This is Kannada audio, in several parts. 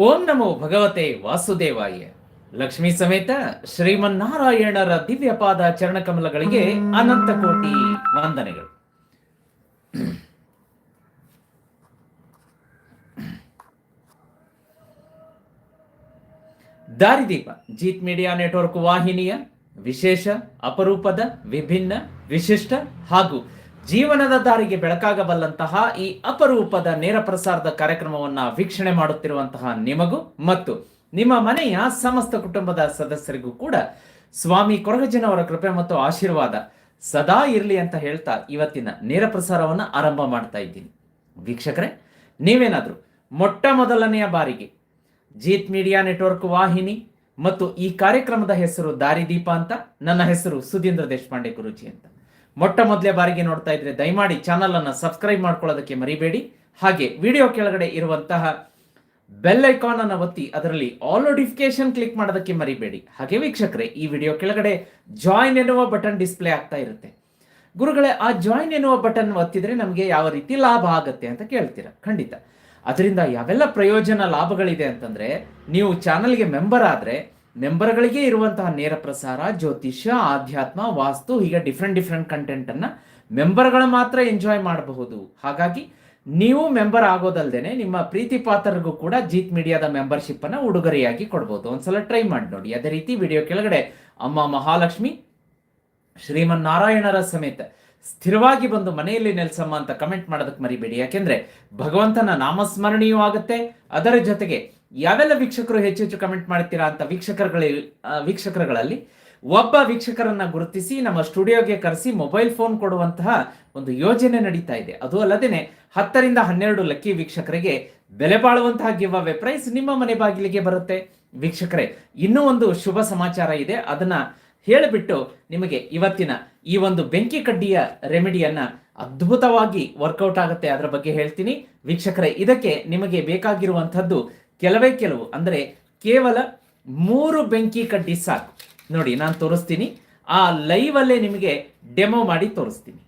ಓಂ ನಮೋ ಭಗವತೆ ವಾಸುದೇವಾಯ. ಲಕ್ಷ್ಮೀ ಸಮೇತ ಶ್ರೀಮನ್ನಾರಾಯಣರ ದಿವ್ಯಪಾದ ಚರಣಕಮಲಗಳಿಗೆ ಅನಂತ ಕೋಟಿ ವಂದನೆಗಳು. ದಾರಿದೀಪ, ಜೀತ್ ಮೀಡಿಯಾ ನೆಟ್ವರ್ಕ್ ವಾಹಿನಿಯ ವಿಶೇಷ, ಅಪರೂಪದ, ವಿಭಿನ್ನ, ವಿಶಿಷ್ಟ ಹಾಗೂ ಜೀವನದ ದಾರಿಗೆ ಬೆಳಕಾಗಬಲ್ಲಂತಹ ಈ ಅಪರೂಪದ ನೇರ ಪ್ರಸಾರದ ಕಾರ್ಯಕ್ರಮವನ್ನ ವೀಕ್ಷಣೆ ಮಾಡುತ್ತಿರುವಂತಹ ನಿಮಗೂ ಮತ್ತು ನಿಮ್ಮ ಮನೆಯ ಸಮಸ್ತ ಕುಟುಂಬದ ಸದಸ್ಯರಿಗೂ ಕೂಡ ಸ್ವಾಮಿ ಕೊರಗಜ್ಜನವರ ಕೃಪೆ ಮತ್ತು ಆಶೀರ್ವಾದ ಸದಾ ಇರಲಿ ಅಂತ ಹೇಳ್ತಾ ಇವತ್ತಿನ ನೇರ ಪ್ರಸಾರವನ್ನು ಆರಂಭ ಮಾಡ್ತಾ ಇದ್ದೀನಿ. ವೀಕ್ಷಕರೇ, ನೀವೇನಾದರೂ ಮೊಟ್ಟ ಮೊದಲನೆಯ ಬಾರಿಗೆ ಜೀತ್ ಮೀಡಿಯಾ ನೆಟ್ವರ್ಕ್ ವಾಹಿನಿ ಮತ್ತು ಈ ಕಾರ್ಯಕ್ರಮದ ಹೆಸರು ದಾರಿದೀಪ ಅಂತ, ನನ್ನ ಹೆಸರು ಸುಧೀಂದ್ರ ದೇಶಪಾಂಡೆ ಗುರುಜಿ ಅಂತ. ಮೊಟ್ಟ ಮೊದಲೇ ಬಾರಿಗೆ ನೋಡ್ತಾ ಇದ್ರೆ ದಯಮಾಡಿ ಚಾನಲ್ ಅನ್ನು ಸಬ್ಸ್ಕ್ರೈಬ್ ಮಾಡ್ಕೊಳ್ಳೋದಕ್ಕೆ ಮರಿಬೇಡಿ. ಹಾಗೆ ವಿಡಿಯೋ ಕೆಳಗಡೆ ಇರುವಂತಹ ಬೆಲ್ ಐಕಾನ್ ಅನ್ನು ಒತ್ತಿ ಅದರಲ್ಲಿ ಆಲ್ ನೋಟಿಫಿಕೇಶನ್ ಕ್ಲಿಕ್ ಮಾಡೋದಕ್ಕೆ ಮರಿಬೇಡಿ. ಹಾಗೆ ವೀಕ್ಷಕರೇ, ಈ ವಿಡಿಯೋ ಕೆಳಗಡೆ ಜಾಯಿನ್ ಎನ್ನುವ ಬಟನ್ ಡಿಸ್ಪ್ಲೇ ಆಗ್ತಾ ಇರುತ್ತೆ. ಗುರುಗಳೇ, ಆ ಜಾಯಿನ್ ಎನ್ನುವ ಬಟನ್ ಒತ್ತಿದ್ರೆ ನಮಗೆ ಯಾವ ರೀತಿ ಲಾಭ ಆಗುತ್ತೆ ಅಂತ ಕೇಳ್ತೀರಾ? ಖಂಡಿತ. ಅದರಿಂದ ಯಾವೆಲ್ಲ ಪ್ರಯೋಜನ ಲಾಭಗಳಿದೆ ಅಂತಂದ್ರೆ, ನೀವು ಚಾನಲ್ಗೆ ಮೆಂಬರ್ ಆದ್ರೆ ಮೆಂಬರ್ಗಳಿಗೆ ಇರುವಂತಹ ನೇರ ಪ್ರಸಾರ, ಜ್ಯೋತಿಷ್ಯ, ಆಧ್ಯಾತ್ಮ, ವಾಸ್ತು, ಹೀಗೆ ಡಿಫ್ರೆಂಟ್ ಡಿಫ್ರೆಂಟ್ ಕಂಟೆಂಟ್ ಅನ್ನ ಮೆಂಬರ್ಗಳು ಮಾತ್ರ ಎಂಜಾಯ್ ಮಾಡಬಹುದು. ಹಾಗಾಗಿ ನೀವು ಮೆಂಬರ್ ಆಗೋದಲ್ದೇನೆ ನಿಮ್ಮ ಪ್ರೀತಿ ಪಾತ್ರರಿಗೂ ಕೂಡ ಜೀತ್ ಮೀಡಿಯಾದ ಮೆಂಬರ್ಶಿಪ್ ಅನ್ನ ಉಡುಗೊರೆಯಾಗಿ ಕೊಡ್ಬೋದು. ಒಂದ್ಸಲ ಟ್ರೈ ಮಾಡಿ ನೋಡಿ. ಅದೇ ರೀತಿ ವಿಡಿಯೋ ಕೆಳಗಡೆ ಅಮ್ಮ ಮಹಾಲಕ್ಷ್ಮಿ ಶ್ರೀಮನ್ ನಾರಾಯಣರ ಸಮೇತ ಸ್ಥಿರವಾಗಿ ಬಂದು ಮನೆಯಲ್ಲಿ ನೆಲೆಸಮ್ಮ ಅಂತ ಕಮೆಂಟ್ ಮಾಡೋದಕ್ಕೆ ಮರಿಬೇಡಿ. ಯಾಕೆಂದ್ರೆ ಭಗವಂತನ ನಾಮಸ್ಮರಣೆಯೂ ಆಗುತ್ತೆ. ಅದರ ಜೊತೆಗೆ ಯಾವೆಲ್ಲ ವೀಕ್ಷಕರು ಹೆಚ್ಚು ಹೆಚ್ಚು ಕಮೆಂಟ್ ಮಾಡ್ತೀರಾ ಅಂತ ವೀಕ್ಷಕರುಗಳ ವೀಕ್ಷಕರುಗಳಲ್ಲಿ ಒಬ್ಬ ವೀಕ್ಷಕರನ್ನ ಗುರುತಿಸಿ ನಮ್ಮ ಸ್ಟುಡಿಯೋಗೆ ಕರೆಸಿ ಮೊಬೈಲ್ ಫೋನ್ ಕೊಡುವಂತಹ ಒಂದು ಯೋಜನೆ ನಡೀತಾ ಇದೆ. ಅದು ಅಲ್ಲದೇನೆ ಹತ್ತರಿಂದ ಹನ್ನೆರಡು ಲಕ್ಕಿ ವೀಕ್ಷಕರಿಗೆ ಬೆಲೆ ಬಾಳುವಂತಹ ಗಿವ್ ಅವೇ ಪ್ರೈಸ್ ನಿಮ್ಮ ಮನೆ ಬಾಗಿಲಿಗೆ ಬರುತ್ತೆ. ವೀಕ್ಷಕರೇ, ಇನ್ನೂ ಒಂದು ಶುಭ ಸಮಾಚಾರ ಇದೆ. ಅದನ್ನ ಹೇಳಿಬಿಟ್ಟು ನಿಮಗೆ ಇವತ್ತಿನ ಈ ಒಂದು ಬೆಂಕಿ ಕಡ್ಡಿಯ ರೆಮಿಡಿಯನ್ನ ಅದ್ಭುತವಾಗಿ ವರ್ಕೌಟ್ ಆಗುತ್ತೆ. ಅದರ ಬಗ್ಗೆ ಹೇಳ್ತೀನಿ. ವೀಕ್ಷಕರೇ, ಇದಕ್ಕೆ ನಿಮಗೆ ಬೇಕಾಗಿರುವಂಥದ್ದು ಕೆಲವೇ ಕೆಲವು, ಅಂದರೆ ಕೇವಲ ಮೂರು ಬೆಂಕಿ ಕಡ್ಡಿ ಸಾಕು. ನೋಡಿ, ನಾನು ತೋರಿಸ್ತೀನಿ. ಆ ಲೈವ್ ಅಲ್ಲೇ ನಿಮಗೆ ಡೆಮೋ ಮಾಡಿ ತೋರಿಸ್ತೀನಿ.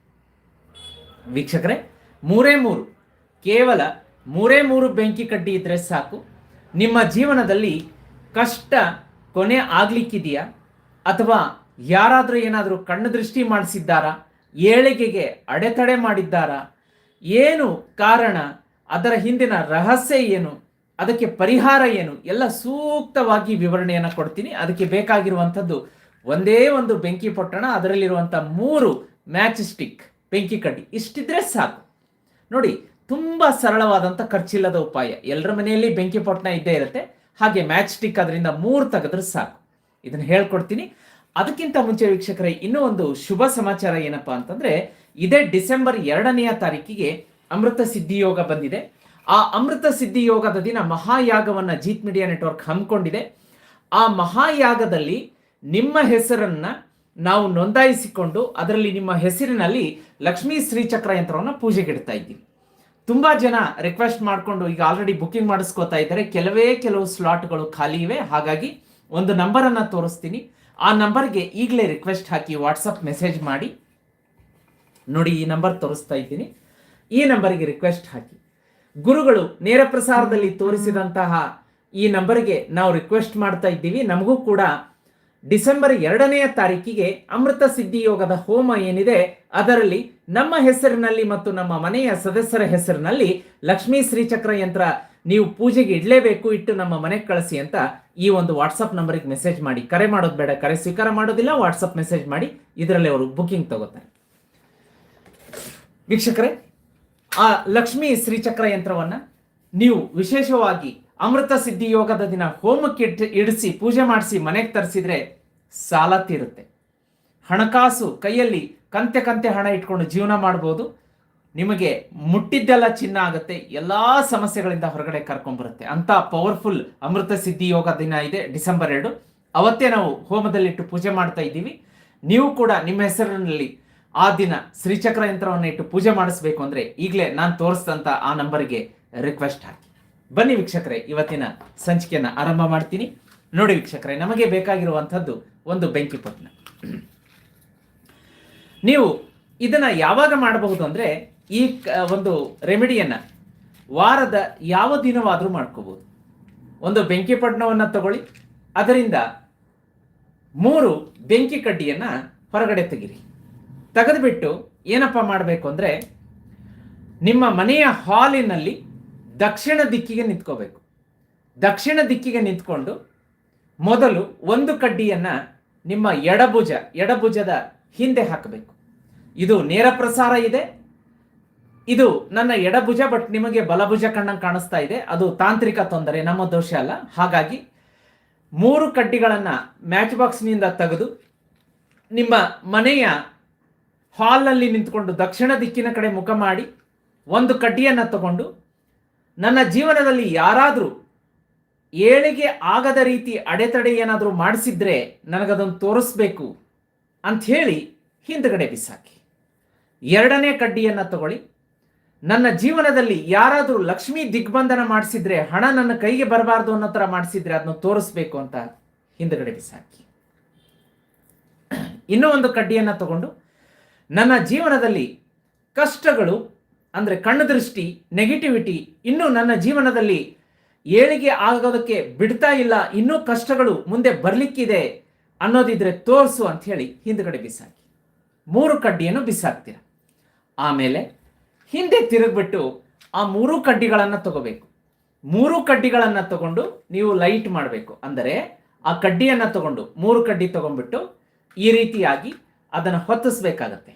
ವೀಕ್ಷಕರೇ, ಮೂರೇ ಮೂರು, ಕೇವಲ ಮೂರೇ ಮೂರು ಬೆಂಕಿ ಕಡ್ಡಿ ಇದ್ದರೆ ಸಾಕು. ನಿಮ್ಮ ಜೀವನದಲ್ಲಿ ಕಷ್ಟ ಕೊನೆ ಆಗ್ಲಿಕ್ಕಿದೆಯಾ? ಅಥವಾ ಯಾರಾದರೂ ಏನಾದರೂ ಕಣ್ಣು ದೃಷ್ಟಿ ಮಾಡಿಸಿದ್ದಾರಾ? ಏಳಿಗೆಗೆ ಅಡೆತಡೆ ಮಾಡಿದ್ದಾರಾ? ಏನು ಕಾರಣ? ಅದರ ಹಿಂದಿನ ರಹಸ್ಯ ಏನು? ಅದಕ್ಕೆ ಪರಿಹಾರ ಏನು? ಎಲ್ಲ ಸೂಕ್ತವಾಗಿ ವಿವರಣೆಯನ್ನು ಕೊಡ್ತೀನಿ. ಅದಕ್ಕೆ ಬೇಕಾಗಿರುವಂಥದ್ದು ಒಂದೇ ಒಂದು ಬೆಂಕಿ ಪೊಟ್ಟಣ, ಅದರಲ್ಲಿರುವಂಥ ಮೂರು ಮ್ಯಾಚ್ ಸ್ಟಿಕ್, ಬೆಂಕಿ ಕಡ್ಡಿ, ಇಷ್ಟಿದ್ರೆ ಸಾಕು. ನೋಡಿ, ತುಂಬಾ ಸರಳವಾದಂಥ ಖರ್ಚಿಲ್ಲದ ಉಪಾಯ. ಎಲ್ಲರ ಮನೆಯಲ್ಲಿ ಬೆಂಕಿ ಪೊಟ್ಟಣ ಇದ್ದೇ ಇರುತ್ತೆ. ಹಾಗೆ ಮ್ಯಾಚ್ ಸ್ಟಿಕ್ ಅದರಿಂದ ಮೂರು ತೆಗೆದ್ರೆ ಸಾಕು. ಇದನ್ನು ಹೇಳ್ಕೊಡ್ತೀನಿ. ಅದಕ್ಕಿಂತ ಮುಂಚೆ ವೀಕ್ಷಕರೇ, ಇನ್ನೂ ಒಂದು ಶುಭ ಸಮಾಚಾರ ಏನಪ್ಪಾ ಅಂತಂದ್ರೆ, ಇದೇ ಡಿಸೆಂಬರ್ ಎರಡನೆಯ ತಾರೀಕಿಗೆ ಅಮೃತ ಸಿದ್ಧಿ ಯೋಗ ಬಂದಿದೆ. ಆ ಅಮೃತ ಸಿದ್ಧಿ ಯೋಗದ ದಿನ ಮಹಾಯಾಗವನ್ನು ಜೀತ್ ಮೀಡಿಯಾ ನೆಟ್ವರ್ಕ್ ಹಮ್ಮಿಕೊಂಡಿದೆ. ಆ ಮಹಾಯಾಗದಲ್ಲಿ ನಿಮ್ಮ ಹೆಸರನ್ನ ನಾವು ನೋಂದಾಯಿಸಿಕೊಂಡು ಅದರಲ್ಲಿ ನಿಮ್ಮ ಹೆಸರಿನಲ್ಲಿ ಲಕ್ಷ್ಮೀ ಶ್ರೀಚಕ್ರ ಯಂತ್ರವನ್ನು ಪೂಜೆಗಿಡ್ತಾ ಇದ್ದೀವಿ. ತುಂಬ ಜನ ರಿಕ್ವೆಸ್ಟ್ ಮಾಡಿಕೊಂಡು ಈಗ ಆಲ್ರೆಡಿ ಬುಕ್ಕಿಂಗ್ ಮಾಡಿಸ್ಕೋತಾ ಇದ್ದಾರೆ. ಕೆಲವೇ ಕೆಲವು ಸ್ಲಾಟ್ಗಳು ಖಾಲಿ ಇವೆ. ಹಾಗಾಗಿ ಒಂದು ನಂಬರನ್ನು ತೋರಿಸ್ತೀನಿ. ಆ ನಂಬರ್ಗೆ ಈಗಲೇ ರಿಕ್ವೆಸ್ಟ್ ಹಾಕಿ ವಾಟ್ಸಪ್ ಮೆಸೇಜ್ ಮಾಡಿ. ನೋಡಿ ಈ ನಂಬರ್ ತೋರಿಸ್ತಾ ಇದ್ದೀನಿ. ಈ ನಂಬರ್ಗೆ ರಿಕ್ವೆಸ್ಟ್ ಹಾಕಿ. ಗುರುಗಳು ನೇರ ಪ್ರಸಾರದಲ್ಲಿ ತೋರಿಸಿದಂತಹ ಈ ನಂಬರ್ಗೆ ನಾವು ರಿಕ್ವೆಸ್ಟ್ ಮಾಡ್ತಾ ಇದ್ದೀವಿ. ನಮಗೂ ಕೂಡ ಡಿಸೆಂಬರ್ ಎರಡನೆಯ ತಾರೀಕಿಗೆ ಅಮೃತ ಸಿದ್ಧಿಯೋಗದ ಹೋಮ ಏನಿದೆ, ಅದರಲ್ಲಿ ನಮ್ಮ ಹೆಸರಿನಲ್ಲಿ ಮತ್ತು ನಮ್ಮ ಮನೆಯ ಸದಸ್ಯರ ಹೆಸರಿನಲ್ಲಿ ಲಕ್ಷ್ಮೀ ಶ್ರೀಚಕ್ರ ಯಂತ್ರ ನೀವು ಪೂಜೆಗೆ ಇಡಲೇಬೇಕು, ಇಟ್ಟು ನಮ್ಮ ಮನೆಗೆ ಕಳಿಸಿ ಅಂತ ಈ ಒಂದು ವಾಟ್ಸಪ್ ನಂಬರಿಗೆ ಮೆಸೇಜ್ ಮಾಡಿ. ಕರೆ ಮಾಡೋದು ಬೇಡ, ಕರೆ ಸ್ವೀಕಾರ ಮಾಡೋದಿಲ್ಲ ವಾಟ್ಸಪ್ ಮೆಸೇಜ್ ಮಾಡಿ, ಇದರಲ್ಲಿ ಅವರು ಬುಕಿಂಗ್ ತಗೋತಾರೆ. ವೀಕ್ಷಕರೇ ಆ ಲಕ್ಷ್ಮಿ ಶ್ರೀಚಕ್ರ ಯಂತ್ರವನ್ನ ನೀವು ವಿಶೇಷವಾಗಿ ಅಮೃತ ಸಿದ್ಧಿ ಯೋಗದ ದಿನ ಹೋಮಕ್ಕೆ ಇಡಿಸಿ ಪೂಜೆ ಮಾಡಿಸಿ ಮನೆಗೆ ತರಿಸಿದ್ರೆ ಸಾಲ ತೀರುತ್ತೆ. ಹಣಕಾಸು ಕೈಯಲ್ಲಿ ಕಂತೆ ಕಂತೆ ಹಣ ಇಟ್ಕೊಂಡು ಜೀವನ ಮಾಡ್ಬೋದು. ನಿಮಗೆ ಮುಟ್ಟಿದ್ದೆಲ್ಲ ಚಿನ್ನ ಆಗುತ್ತೆ, ಎಲ್ಲ ಸಮಸ್ಯೆಗಳಿಂದ ಹೊರಗಡೆ ಕರ್ಕೊಂಡ್ಬರುತ್ತೆ. ಅಂತ ಪವರ್ಫುಲ್ ಅಮೃತ ಸಿದ್ಧಿ ಯೋಗ ದಿನ ಇದೆ ಡಿಸೆಂಬರ್ ಎರಡು. ಅವತ್ತೇ ನಾವು ಹೋಮದಲ್ಲಿಟ್ಟು ಪೂಜೆ ಮಾಡ್ತಾ ಇದ್ದೀವಿ. ನೀವು ಕೂಡ ನಿಮ್ಮ ಹೆಸರಿನಲ್ಲಿ ಆ ದಿನ ಶ್ರೀಚಕ್ರ ಯಂತ್ರವನ್ನು ಇಟ್ಟು ಪೂಜೆ ಮಾಡಿಸ್ಬೇಕು ಅಂದ್ರೆ ಈಗಲೇ ನಾನು ತೋರಿಸಿದಂತ ಆ ನಂಬರ್ಗೆ ರಿಕ್ವೆಸ್ಟ್ ಹಾಕಿ. ಬನ್ನಿ ವೀಕ್ಷಕರೇ, ಇವತ್ತಿನ ಸಂಚಿಕೆಯನ್ನ ಆರಂಭ ಮಾಡ್ತೀನಿ. ನೋಡಿ ವೀಕ್ಷಕರೇ, ನಮಗೆ ಬೇಕಾಗಿರುವಂಥದ್ದು ಒಂದು ಬೆಂಕಿ ಪೊಟ್ಟಣ ನೀವು ಇದನ್ನ ಯಾವಾಗ ಮಾಡಬಹುದು ಅಂದ್ರೆ ಈ ಒಂದು ರೆಮಿಡಿಯನ್ನ ವಾರದ ಯಾವ ದಿನವಾದರೂ ಮಾಡ್ಕೋಬೋದು ಒಂದು ಬೆಂಕಿ ಪಟ್ಟಣವನ್ನು ತಗೊಳ್ಳಿ, ಅದರಿಂದ ಮೂರು ಬೆಂಕಿ ಕಡ್ಡಿಯನ್ನ ಹೊರಗಡೆ ತೆಗಿರಿ. ತೆಗೆದುಬಿಟ್ಟು ಏನಪ್ಪ ಮಾಡಬೇಕು ಅಂದರೆ ನಿಮ್ಮ ಮನೆಯ ಹಾಲಿನಲ್ಲಿ ದಕ್ಷಿಣ ದಿಕ್ಕಿಗೆ ನಿಂತ್ಕೋಬೇಕು. ದಕ್ಷಿಣ ದಿಕ್ಕಿಗೆ ನಿಂತ್ಕೊಂಡು ಮೊದಲು ಒಂದು ಕಡ್ಡಿಯನ್ನು ನಿಮ್ಮ ಎಡಭುಜ, ಎಡಭುಜದ ಹಿಂದೆ ಹಾಕಬೇಕು. ಇದು ನೇರ ಪ್ರಸಾರ ಇದೆ. ಇದು ನನ್ನ ಎಡಭುಜ, ಬಟ್ ನಿಮಗೆ ಬಲಭುಜ ಕಣ್ಣಂಗೆ ಕಾಣಿಸ್ತಾ ಇದೆ. ಅದು ತಾಂತ್ರಿಕ ತೊಂದರೆ, ನಮ್ಮ ದೋಷ ಅಲ್ಲ. ಹಾಗಾಗಿ ಮೂರು ಕಡ್ಡಿಗಳನ್ನು ಮ್ಯಾಚ್ ಬಾಕ್ಸ್ನಿಂದ ತೆಗೆದು ನಿಮ್ಮ ಮನೆಯ ಹಾಲ್ನಲ್ಲಿ ನಿಂತ್ಕೊಂಡು ದಕ್ಷಿಣ ದಿಕ್ಕಿನ ಕಡೆ ಮುಖ ಮಾಡಿ ಒಂದು ಕಡ್ಡಿಯನ್ನು ತಗೊಂಡು, ನನ್ನ ಜೀವನದಲ್ಲಿ ಯಾರಾದರೂ ಏಳಿಗೆ ಆಗದ ರೀತಿ ಅಡೆತಡೆ ಏನಾದರೂ ಮಾಡಿಸಿದ್ರೆ ನನಗದನ್ನು ತೋರಿಸ್ಬೇಕು ಅಂತ ಹೇಳಿ ಹಿಂದ್ಗಡೆ ಬಿಸಾಕಿ. ಎರಡನೇ ಕಡ್ಡಿಯನ್ನು ತಗೊಳ್ಳಿ. ನನ್ನ ಜೀವನದಲ್ಲಿ ಯಾರಾದರೂ ಲಕ್ಷ್ಮಿ ದಿಗ್ಬಂಧನ ಮಾಡಿಸಿದ್ರೆ, ಹಣ ನನ್ನ ಕೈಗೆ ಬರಬಾರ್ದು ಅನ್ನೋ ಥರ ಮಾಡಿಸಿದ್ರೆ ಅದನ್ನು ತೋರಿಸ್ಬೇಕು ಅಂತ ಹಿಂದ್ಗಡೆ ಬಿಸಾಕಿ. ಇನ್ನೂ ಒಂದು ಕಡ್ಡಿಯನ್ನು ತಗೊಂಡು ನನ್ನ ಜೀವನದಲ್ಲಿ ಕಷ್ಟಗಳು, ಅಂದರೆ ಕಣ್ಣು ದೃಷ್ಟಿ ನೆಗೆಟಿವಿಟಿ ಇನ್ನೂ ನನ್ನ ಜೀವನದಲ್ಲಿ ಏಳಿಗೆ ಆಗೋದಕ್ಕೆ ಬಿಡ್ತಾ ಇಲ್ಲ, ಇನ್ನೂ ಕಷ್ಟಗಳು ಮುಂದೆ ಬರಲಿಕ್ಕಿದೆ ಅನ್ನೋದಿದ್ರೆ ತೋರಿಸು ಅಂತ ಹೇಳಿ ಹಿಂದ್ಗಡೆ ಬಿಸಾಕಿ. ಮೂರು ಕಡ್ಡಿಯನ್ನು ಬಿಸಾಕ್ತೀರ. ಆಮೇಲೆ ಹಿಂದೆ ತಿರುಗ್ಬಿಟ್ಟು ಆ ಮೂರು ಕಡ್ಡಿಗಳನ್ನು ತಗೋಬೇಕು. ಮೂರು ಕಡ್ಡಿಗಳನ್ನು ತಗೊಂಡು ನೀವು ಲೈಟ್ ಮಾಡಬೇಕು. ಅಂದರೆ ಆ ಕಡ್ಡಿಯನ್ನು ತಗೊಂಡು ಮೂರು ಕಡ್ಡಿ ತಗೊಂಡ್ಬಿಟ್ಟು ಈ ರೀತಿಯಾಗಿ ಅದನ್ನು ಹೊತ್ತಿಸ್ಬೇಕಾಗತ್ತೆ.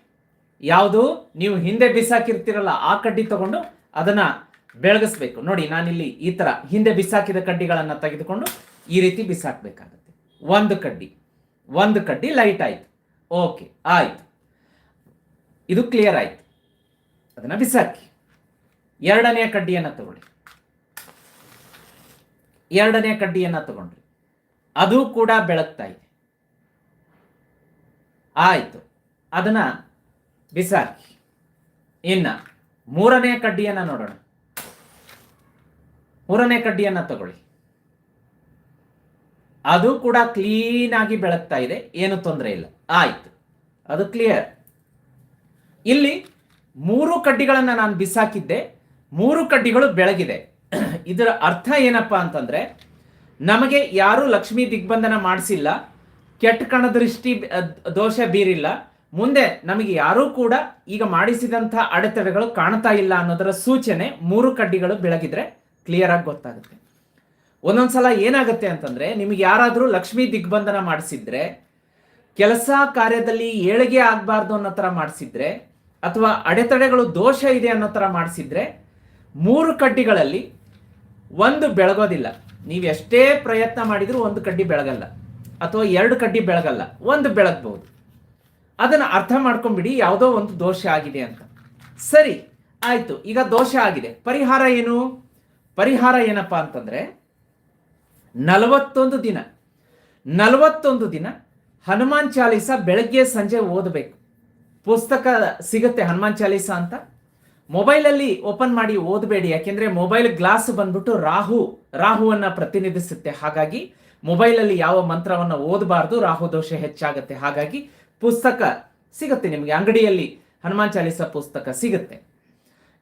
ಯಾವುದು? ನೀವು ಹಿಂದೆ ಬಿಸಾಕಿರ್ತೀರಲ್ಲ, ಆ ಕಡ್ಡಿ ತಗೊಂಡು ಅದನ್ನ ಬೆಳಗಿಸ್ಬೇಕು. ನೋಡಿ, ನಾನಿಲ್ಲಿ ಈ ತರ ಹಿಂದೆ ಬಿಸಾಕಿದ ಕಡ್ಡಿಗಳನ್ನು ತೆಗೆದುಕೊಂಡು ಈ ರೀತಿ ಬಿಸಾಕಬೇಕಾಗತ್ತೆ. ಒಂದು ಕಡ್ಡಿ. ಒಂದು ಕಡ್ಡಿ ಲೈಟ್ ಆಯ್ತು. ಓಕೆ ಆಯ್ತು. ಇದು ಕ್ಲಿಯರ್ ಆಯ್ತು. ಅದನ್ನ ಬಿಸಾಕಿ. ಎರಡನೆಯ ಕಡ್ಡಿಯನ್ನು ತಗೊಳ್ಳಿ. ಎರಡನೇ ಕಡ್ಡಿಯನ್ನು ತಗೊಂಡ್ರಿ. ಅದು ಕೂಡ ಬೆಳಗ್ತಾ ಇದೆ. ಆಯ್ತು. ಅದನ್ನ ಬಿಸಾಕಿ. ಇನ್ನ ಮೂರನೇ ಕಡ್ಡಿಯನ್ನ ನೋಡೋಣ. ಮೂರನೇ ಕಡ್ಡಿಯನ್ನ ತಗೊಳ್ಳಿ. ಅದು ಕೂಡ ಕ್ಲೀನ್ ಆಗಿ ಬೆಳಗ್ತಾ ಇದೆ, ಏನು ತೊಂದರೆ ಇಲ್ಲ. ಆಯ್ತು. ಅದು ಕ್ಲಿಯರ್ ಇಲ್ಲಿ ಮೂರು ಕಡ್ಡಿಗಳನ್ನ ನಾನು ಬಿಸಾಕಿದ್ದೆ, ಮೂರು ಕಡ್ಡಿಗಳು ಬೆಳಗಿದೆ. ಇದರ ಅರ್ಥ ಏನಪ್ಪಾ ಅಂತಂದ್ರೆ, ನಮಗೆ ಯಾರು ಲಕ್ಷ್ಮೀ ದಿಗ್ಬಂಧನ ಮಾಡಿಸಿಲ್ಲ, ಕೆಟ್ಟ ಕಣದೃಷ್ಟಿ ದೃಷ್ಟಿ ದೋಷ ಬೀರಿಲ್ಲ ಮುಂದೆ ನಮಗೆ ಯಾರೂ ಕೂಡ ಈಗ ಮಾಡಿಸಿದಂಥ ಅಡೆತಡೆಗಳು ಕಾಣ್ತಾ ಇಲ್ಲ ಅನ್ನೋದರ ಸೂಚನೆ ಮೂರು ಕಡ್ಡಿಗಳು ಬೆಳಗಿದ್ರೆ ಕ್ಲಿಯರ್ ಆಗಿ ಗೊತ್ತಾಗುತ್ತೆ. ಒಂದೊಂದ್ಸಲ ಏನಾಗುತ್ತೆ ಅಂತಂದ್ರೆ ನಿಮಗೆ ಯಾರಾದರೂ ಲಕ್ಷ್ಮೀ ದಿಗ್ಬಂಧನ ಮಾಡಿಸಿದ್ರೆ, ಕೆಲಸ ಕಾರ್ಯದಲ್ಲಿ ಏಳಿಗೆ ಆಗಬಾರ್ದು ಅನ್ನೋ ಥರ ಮಾಡಿಸಿದ್ರೆ, ಅಥವಾ ಅಡೆತಡೆಗಳು ದೋಷ ಇದೆ ಅನ್ನೋ ಥರ ಮಾಡಿಸಿದ್ರೆ, ಮೂರು ಕಡ್ಡಿಗಳಲ್ಲಿ ಒಂದು ಬೆಳಗೋದಿಲ್ಲ. ನೀವು ಎಷ್ಟೇ ಪ್ರಯತ್ನ ಮಾಡಿದರೂ ಒಂದು ಕಡ್ಡಿ ಬೆಳಗಲ್ಲ. ಅಥವಾ ಎರಡು ಕಡ್ಡಿ ಬೆಳಗಲ್ಲ. ಒಂದು ಬೆಳಗ್ಬಹುದು ಅದನ್ನು ಅರ್ಥ ಮಾಡ್ಕೊಂಬಿಡಿ ಯಾವುದೋ ಒಂದು ದೋಷ ಆಗಿದೆ ಅಂತ. ಸರಿ, ಆಯ್ತು. ಈಗ ದೋಷ ಆಗಿದೆ. ಪರಿಹಾರ ಏನು? ಪರಿಹಾರ ಏನಪ್ಪಾ ಅಂತಂದ್ರೆ, ನಲವತ್ತೊಂದು ದಿನ ನಲವತ್ತೊಂದು ದಿನ ಹನುಮಾನ್ ಚಾಲೀಸ ಬೆಳಗ್ಗೆ ಸಂಜೆ ಓದಬೇಕು. ಪುಸ್ತಕ ಸಿಗುತ್ತೆ ಹನುಮಾನ್ ಚಾಲೀಸ ಅಂತ. ಮೊಬೈಲಲ್ಲಿ ಓಪನ್ ಮಾಡಿ ಓದಬೇಡಿ, ಯಾಕೆಂದ್ರೆ ಮೊಬೈಲ್ ಗ್ಲಾಸ್ ಬಂದ್ಬಿಟ್ಟು ರಾಹು, ರಾಹುವನ್ನ ಪ್ರತಿನಿಧಿಸುತ್ತೆ. ಹಾಗಾಗಿ ಮೊಬೈಲಲ್ಲಿ ಯಾವ ಮಂತ್ರವನ್ನ ಓದಬಾರ್ದು, ರಾಹು ದೋಷ ಹೆಚ್ಚಾಗುತ್ತೆ. ಹಾಗಾಗಿ ಪುಸ್ತಕ ಸಿಗುತ್ತೆ ನಿಮಗೆ, ಅಂಗಡಿಯಲ್ಲಿ ಹನುಮಾನ್ ಚಾಲಿಸ ಪುಸ್ತಕ ಸಿಗುತ್ತೆ.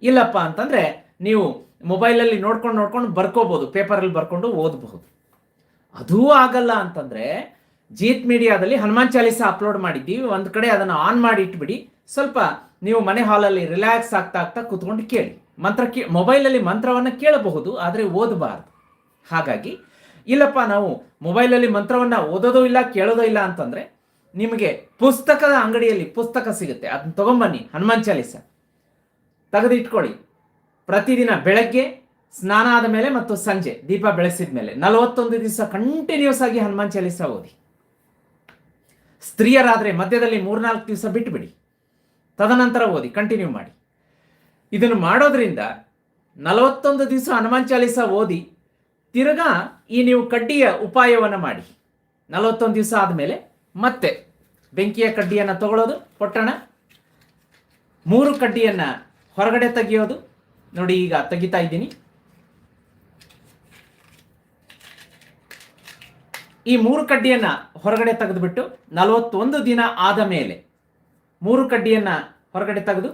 ಇಲ್ಲಪ್ಪ ಅಂತಂದ್ರೆ ನೀವು ಮೊಬೈಲಲ್ಲಿ ನೋಡ್ಕೊಂಡು ನೋಡ್ಕೊಂಡು ಬರ್ಕೋಬಹುದು ಪೇಪರಲ್ಲಿ ಬರ್ಕೊಂಡು ಓದಬಹುದು. ಅದೂ ಆಗಲ್ಲ ಅಂತಂದ್ರೆ ಜೀತ್ ಮೀಡಿಯಾದಲ್ಲಿ ಹನುಮಾನ್ ಚಾಲಿಸ ಅಪ್ಲೋಡ್ ಮಾಡಿದ್ದೀವಿ, ಒಂದು ಕಡೆ ಅದನ್ನು ಆನ್ ಮಾಡಿ ಇಟ್ಬಿಡಿ, ಸ್ವಲ್ಪ ನೀವು ಮನೆ ಹಾಲಲ್ಲಿ ರಿಲ್ಯಾಕ್ಸ್ ಆಗ್ತಾ ಆಗ್ತಾ ಕೂತ್ಕೊಂಡು ಕೇಳಿ. ಮಂತ್ರ ಕೇ, ಮೊಬೈಲಲ್ಲಿ ಮಂತ್ರವನ್ನು ಕೇಳಬಹುದು, ಆದರೆ ಓದಬಾರ್ದು. ಹಾಗಾಗಿ ಇಲ್ಲಪ್ಪ ನಾವು ಮೊಬೈಲಲ್ಲಿ ಮಂತ್ರವನ್ನು ಓದೋದೋ ಇಲ್ಲ, ಕೇಳೋದೂ ಇಲ್ಲ ಅಂತಂದ್ರೆ ನಿಮಗೆ ಪುಸ್ತಕದ ಅಂಗಡಿಯಲ್ಲಿ ಪುಸ್ತಕ ಸಿಗುತ್ತೆ. ಅದನ್ನ ತಗೊಂಬನ್ನಿ, ಹನುಮಾನ್ ಚಾಲೀಸ. ತೆಗೆದಿಟ್ಕೊಳ್ಳಿ ಪ್ರತಿದಿನ ಬೆಳಗ್ಗೆ ಸ್ನಾನ ಆದ ಮೇಲೆ ಮತ್ತು ಸಂಜೆ ದೀಪ ಬೆಳೆಸಿದ ಮೇಲೆ ನಲವತ್ತೊಂದು ದಿವಸ ಕಂಟಿನ್ಯೂಸ್ ಆಗಿ ಹನುಮಾನ್ ಚಾಲೀಸ ಓದಿ. ಸ್ತ್ರೀಯರಾದರೆ ಮಧ್ಯದಲ್ಲಿ ಮೂರ್ನಾಲ್ಕು ದಿವಸ ಬಿಟ್ಟುಬಿಡಿ ತದನಂತರ ಓದಿ ಕಂಟಿನ್ಯೂ ಮಾಡಿ. ಇದನ್ನು ಮಾಡೋದ್ರಿಂದ ನಲವತ್ತೊಂದು ದಿವಸ ಹನುಮಾನ್ ಚಾಲೀಸ ಓದಿ, ತಿರ್ಗಾ ಈ ನೀವು ಕಡ್ಡಿಯ ಉಪಾಯವನ್ನು ಮಾಡಿ. ನಲವತ್ತೊಂದು ದಿವಸ ಆದಮೇಲೆ ಮತ್ತೆ ಬೆಂಕಿಯ ಕಡ್ಡಿಯನ್ನು ತಗೊಳ್ಳೋದು ಕೊಟ್ಟಣ. ಮೂರು ಕಡ್ಡಿಯನ್ನು ಹೊರಗಡೆ ತೆಗೆಯೋದು. ನೋಡಿ, ಈಗ ತೆಗಿತಾ ಇದ್ದೀನಿ. ಈ ಮೂರು ಕಡ್ಡಿಯನ್ನು ಹೊರಗಡೆ ತೆಗೆದುಬಿಟ್ಟು ನಲವತ್ತೊಂದು ದಿನ ಆದ ಮೇಲೆ ಮೂರು ಕಡ್ಡಿಯನ್ನು ಹೊರಗಡೆ ತೆಗೆದು,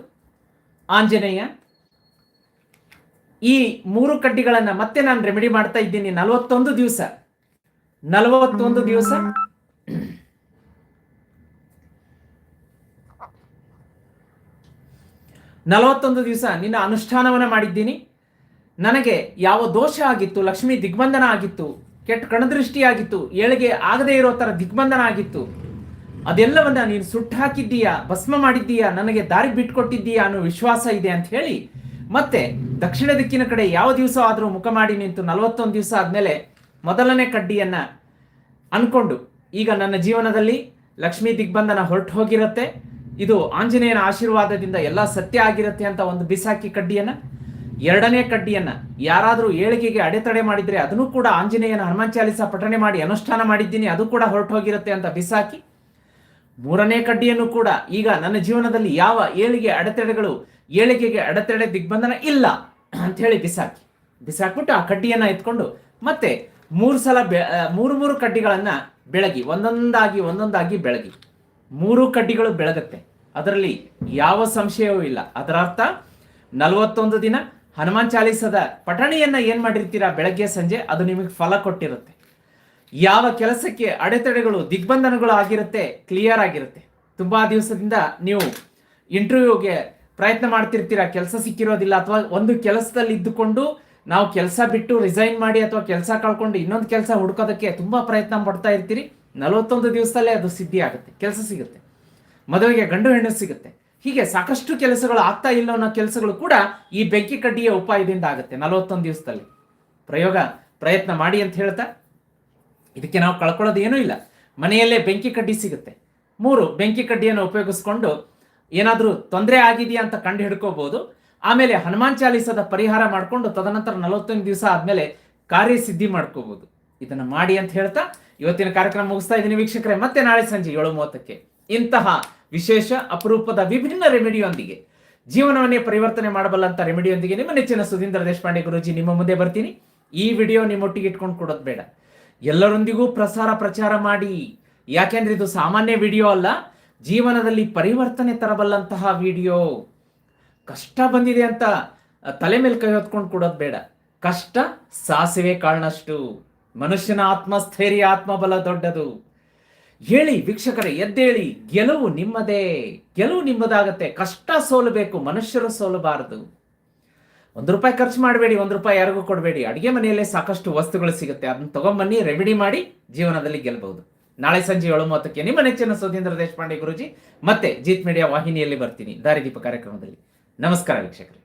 ಆಂಜನೇಯ, ಈ ಮೂರು ಕಡ್ಡಿಗಳನ್ನು ಮತ್ತೆ ನಾನು ರೆಮಿಡಿ ಮಾಡ್ತಾ ಇದ್ದೀನಿ ನಲವತ್ತೊಂದು ದಿವಸ. ನಲವತ್ತೊಂದು ದಿವಸ. ನಲವತ್ತೊಂದು ದಿವಸ ನಿನ್ನ ಅನುಷ್ಠಾನವನ್ನು ಮಾಡಿದ್ದೀನಿ. ನನಗೆ ಯಾವ ದೋಷ ಆಗಿತ್ತು, ಲಕ್ಷ್ಮಿ ದಿಗ್ಬಂಧನ ಆಗಿತ್ತು, ಕೆಟ್ಟ ಕಣದೃಷ್ಟಿ ಆಗಿತ್ತು, ಏಳಿಗೆ ಆಗದೇ ಇರೋ ಥರ ದಿಗ್ಬಂಧನ ಆಗಿತ್ತು. ಅದೆಲ್ಲವನ್ನ ನೀನು ಸುಟ್ಟು ಹಾಕಿದ್ದೀಯಾ, ಭಸ್ಮ ಮಾಡಿದ್ದೀಯಾ, ನನಗೆ ದಾರಿ ಬಿಟ್ಕೊಟ್ಟಿದ್ದೀಯಾ ಅನ್ನೋ ವಿಶ್ವಾಸ ಇದೆ ಅಂತ ಹೇಳಿ ಮತ್ತೆ ದಕ್ಷಿಣ ದಿಕ್ಕಿನ ಕಡೆ ಯಾವ ದಿವಸ ಆದರೂ ಮುಖ ಮಾಡಿ ನಿಂತು ನಲವತ್ತೊಂದು ದಿವಸ ಆದಮೇಲೆ ಮೊದಲನೇ ಕಡ್ಡಿಯನ್ನು ಅನ್ಕೊಂಡು, ಈಗ ನನ್ನ ಜೀವನದಲ್ಲಿ ಲಕ್ಷ್ಮೀ ದಿಗ್ಬಂಧನ ಹೊರಟು ಹೋಗಿರತ್ತೆ. ಇದು ಆಂಜನೇಯನ ಆಶೀರ್ವಾದದಿಂದ ಎಲ್ಲ ಸತ್ಯ ಆಗಿರುತ್ತೆ ಅಂತ ಒಂದು ಬಿಸಾಕಿ ಕಡ್ಡಿಯನ್ನ, ಎರಡನೇ ಕಡ್ಡಿಯನ್ನ ಯಾರಾದರೂ ಏಳಿಗೆಗೆ ಅಡೆತಡೆ ಮಾಡಿದ್ರೆ ಅದನ್ನು ಕೂಡ ಆಂಜನೇಯನ ಹನುಮಾನ್ ಚಾಲಿಸ ಪಠಣೆ ಮಾಡಿ ಅನುಷ್ಠಾನ ಮಾಡಿದ್ದೀನಿ, ಅದು ಕೂಡ ಹೊರಟು ಹೋಗಿರುತ್ತೆ ಅಂತ ಬಿಸಾಕಿ, ಮೂರನೇ ಕಡ್ಡಿಯನ್ನು ಕೂಡ ಈಗ ನನ್ನ ಜೀವನದಲ್ಲಿ ಯಾವ ಏಳಿಗೆ ಅಡೆತಡೆಗಳು, ಏಳಿಗೆಗೆ ಅಡೆತಡೆ ದಿಗ್ಬಂಧನ ಇಲ್ಲ ಅಂತ ಹೇಳಿ ಬಿಸಾಕಿ. ಬಿಸಾಕ್ಬಿಟ್ಟು ಆ ಕಡ್ಡಿಯನ್ನ ಎತ್ಕೊಂಡು ಮತ್ತೆ ಮೂರು ಸಲ ಬೆ ಮೂರು ಮೂರು ಕಡ್ಡಿಗಳನ್ನ ಬೆಳಗಿ, ಒಂದೊಂದಾಗಿ ಒಂದೊಂದಾಗಿ ಬೆಳಗಿ. ಮೂರು ಕಡ್ಡಿಗಳು ಬೆಳಗತ್ತೆ. ಅದರಲ್ಲಿ ಯಾವ ಸಂಶಯವೂ ಇಲ್ಲ. ಅದರ ಅರ್ಥ, ನಲವತ್ತೊಂದು ದಿನ ಹನುಮಾನ್ ಚಾಲಿಸದ ಪಠಣೆಯನ್ನ ಏನ್ ಮಾಡಿರ್ತೀರಾ ಬೆಳಗ್ಗೆ, ಸಂಜೆ, ಅದು ನಿಮಗೆ ಫಲ ಕೊಟ್ಟಿರುತ್ತೆ. ಯಾವ ಕೆಲಸಕ್ಕೆ ಅಡೆತಡೆಗಳು, ದಿಗ್ಬಂಧನಗಳು ಆಗಿರುತ್ತೆ ಕ್ಲಿಯರ್ ಆಗಿರುತ್ತೆ. ತುಂಬಾ ದಿವಸದಿಂದ ನೀವು ಇಂಟರ್ವ್ಯೂಗೆ ಪ್ರಯತ್ನ ಮಾಡ್ತಿರ್ತೀರಾ? ಕೆಲಸ ಸಿಕ್ಕಿರೋದಿಲ್ಲ ಅಥವಾ ಒಂದು ಕೆಲಸದಲ್ಲಿ ಇದ್ದುಕೊಂಡು ನಾವು ಕೆಲಸ ಬಿಟ್ಟು ರಿಸೈನ್ ಮಾಡಿ ಅಥವಾ ಕೆಲಸ ಕಳ್ಕೊಂಡು ಇನ್ನೊಂದು ಕೆಲಸ ಹುಡ್ಕೋದಕ್ಕೆ ತುಂಬಾ ಪ್ರಯತ್ನ ಪಡ್ತಾ ಇರ್ತೀರಿ. ನಲವತ್ತೊಂದು ದಿವಸದಲ್ಲೇ ಅದು ಸಿದ್ಧಿ ಆಗುತ್ತೆ ಕೆಲಸ ಸಿಗುತ್ತೆ. ಮದುವೆಗೆ ಗಂಡು ಹೆಣ್ಣು ಸಿಗುತ್ತೆ. ಹೀಗೆ ಸಾಕಷ್ಟು ಕೆಲಸಗಳು ಆಗ್ತಾ ಇಲ್ಲ ಅನ್ನೋ ಕೆಲಸಗಳು ಕೂಡ ಈ ಬೆಂಕಿ ಕಡ್ಡಿಯ ಉಪಾಯದಿಂದ ಆಗುತ್ತೆ ನಲವತ್ತೊಂದು ದಿವಸದಲ್ಲಿ. ಪ್ರಯೋಗ, ಪ್ರಯತ್ನ ಮಾಡಿ ಅಂತ ಹೇಳ್ತಾ, ಇದಕ್ಕೆ ನಾವು ಕಳ್ಕೊಳ್ಳೋದು ಏನೂ ಇಲ್ಲ. ಮನೆಯಲ್ಲೇ ಬೆಂಕಿ ಕಡ್ಡಿ ಸಿಗುತ್ತೆ. ಮೂರು, ಬೆಂಕಿ ಕಡ್ಡಿಯನ್ನು ಉಪಯೋಗಿಸ್ಕೊಂಡು ಏನಾದರೂ ತೊಂದರೆ ಆಗಿದೆಯಾ ಅಂತ ಕಂಡು ಹಿಡ್ಕೋಬಹುದು ಆಮೇಲೆ ಹನುಮಾನ್ ಚಾಲಿಸದ ಪರಿಹಾರ ಮಾಡಿಕೊಂಡು ತದನಂತರ ನಲವತ್ತೊಂದು ದಿವಸ ಆದ್ಮೇಲೆ ಕಾರ್ಯಸಿದ್ಧಿ ಮಾಡ್ಕೋಬಹುದು ಇದನ್ನು ಮಾಡಿ ಅಂತ ಹೇಳ್ತಾ, ಇವತ್ತಿನ ಕಾರ್ಯಕ್ರಮ ಮುಗಿಸ್ತಾ ಇದ್ದೀನಿ ವೀಕ್ಷಕರೇ. ಮತ್ತೆ ನಾಳೆ ಸಂಜೆ ಏಳು ಮೂವತ್ತಕ್ಕೆ. ಇಂತಹ ವಿಶೇಷ ಅಪರೂಪದ ವಿಭಿನ್ನ ರೆಮಿಡಿಯೊಂದಿಗೆ. ಜೀವನವನ್ನೇ ಪರಿವರ್ತನೆ ಮಾಡಬಲ್ಲಂತ ರೆಮಿಡಿಯೊಂದಿಗೆ ನಿಮ್ಮ ನೆಚ್ಚಿನ ಸುಧೀಂದ್ರ ದೇಶಪಾಂಡೆ ಗುರುಜಿ ನಿಮ್ಮ ಮುಂದೆ ಬರ್ತೀನಿ. ಈ ವಿಡಿಯೋ ನಿಮ್ಮೊಟ್ಟಿಗೆ ಇಟ್ಕೊಂಡು ಕೊಡೋದು ಬೇಡ. ಎಲ್ಲರೊಂದಿಗೂ ಪ್ರಸಾರ ಪ್ರಚಾರ ಮಾಡಿ. ಯಾಕೆಂದ್ರೆ ಇದು ಸಾಮಾನ್ಯ ವಿಡಿಯೋ ಅಲ್ಲ, ಜೀವನದಲ್ಲಿ ಪರಿವರ್ತನೆ ತರಬಲ್ಲಂತಹ ವಿಡಿಯೋ. ಕಷ್ಟ ಬಂದಿದೆ ಅಂತ ತಲೆ ಮೇಲೆ ಕೈ ಹೊತ್ಕೊಂಡು ಕೊಡೋದು ಬೇಡ. ಕಷ್ಟ ಸಾಸಿವೆ ಕಾರಣಷ್ಟು ಮನುಷ್ಯನ ಆತ್ಮಸ್ಥೈರ್ಯ, ಆತ್ಮಬಲ ದೊಡ್ಡದು. ಹೇಳಿ ವೀಕ್ಷಕರೇ, ಎದ್ದೇಳಿ. ಗೆಲುವು ನಿಮ್ಮದೇ. ಗೆಲುವು ನಿಮ್ಮದಾಗತ್ತೆ. ಕಷ್ಟ ಸೋಲಬೇಕು, ಮನುಷ್ಯರು ಸೋಲಬಾರದು. ಒಂದು ರೂಪಾಯಿ ಖರ್ಚು ಮಾಡಬೇಡಿ, ಒಂದು ರೂಪಾಯಿ ಯಾರಿಗೂ ಕೊಡಬೇಡಿ. ಅಡಿಗೆ ಮನೆಯಲ್ಲೇ ಸಾಕಷ್ಟು ವಸ್ತುಗಳು ಸಿಗುತ್ತೆ. ಅದನ್ನ ತಗೊಂಬನ್ನಿ, ರೆಮಿಡಿ ಮಾಡಿ ಜೀವನದಲ್ಲಿ ಗೆಲ್ಲಬಹುದು ನಾಳೆ ಸಂಜೆ ಏಳು ಮೂವತ್ತಕ್ಕೆ ನಿಮ್ಮ ನೆಚ್ಚಿನ ಸುಧೀಂದ್ರ ದೇಶಪಾಂಡೆ ಗುರುಜಿ, ಮತ್ತೆ ಜೀತ್ ಮೀಡಿಯಾ ವಾಹಿನಿಯಲ್ಲಿ ಬರ್ತೀನಿ. ದಾರಿದೀಪ ಕಾರ್ಯಕ್ರಮದಲ್ಲಿ. ನಮಸ್ಕಾರ ವೀಕ್ಷಕರೇ.